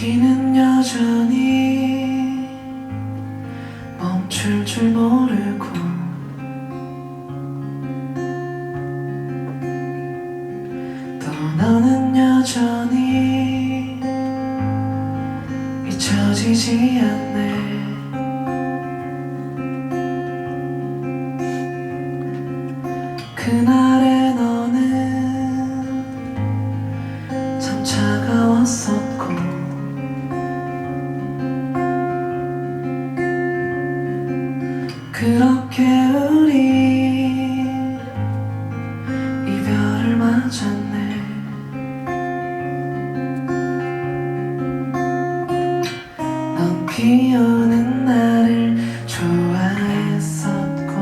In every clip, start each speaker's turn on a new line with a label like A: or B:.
A: 비는 여전히 멈출 줄 모르고 떠나는 여전히 잊혀지지 않네. 그날의 그렇게 우리 이별을 맞았네. 넌 비오는 나를 좋아했었고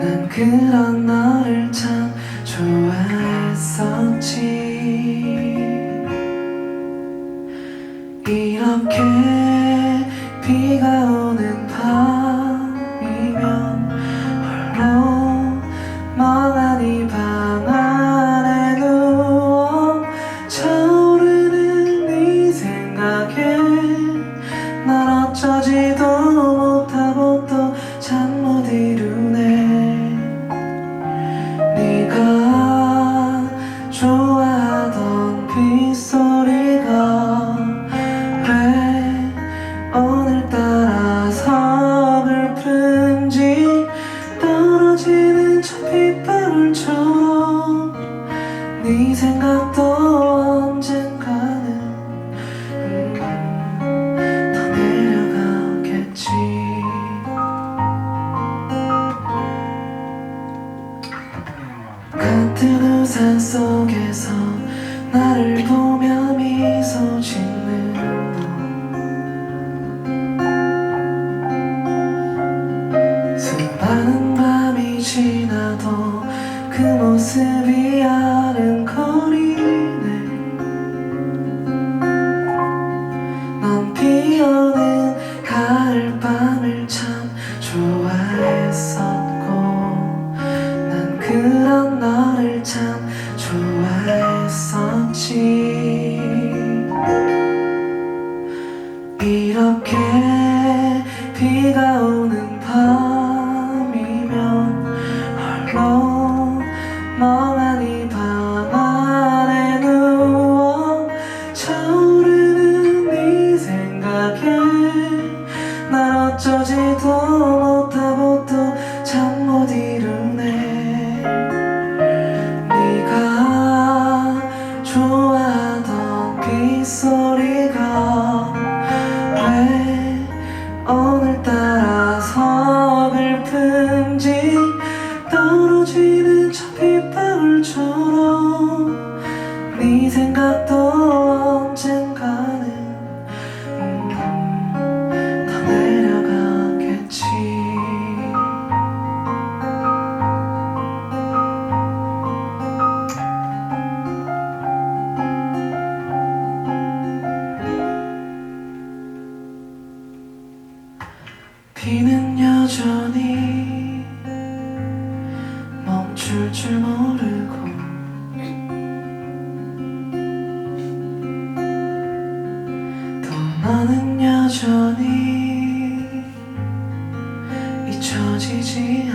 A: 난 그런 너를 참 좋아했었지. 이렇게 속에서 나를 보며 미소 짓는 너. 수많은 밤이 지나도 그 모습이 아 이렇게 비가 오는 밤이면 홀로 안에 누워 차오르는 네 생각에 날 어쩌지도 못하 따라 서글픈지 떨어지는 저 빗방울처럼 네 생각도 언젠가는 비는 여전히 멈출 줄 모르고 또 너는 여전히 잊혀지지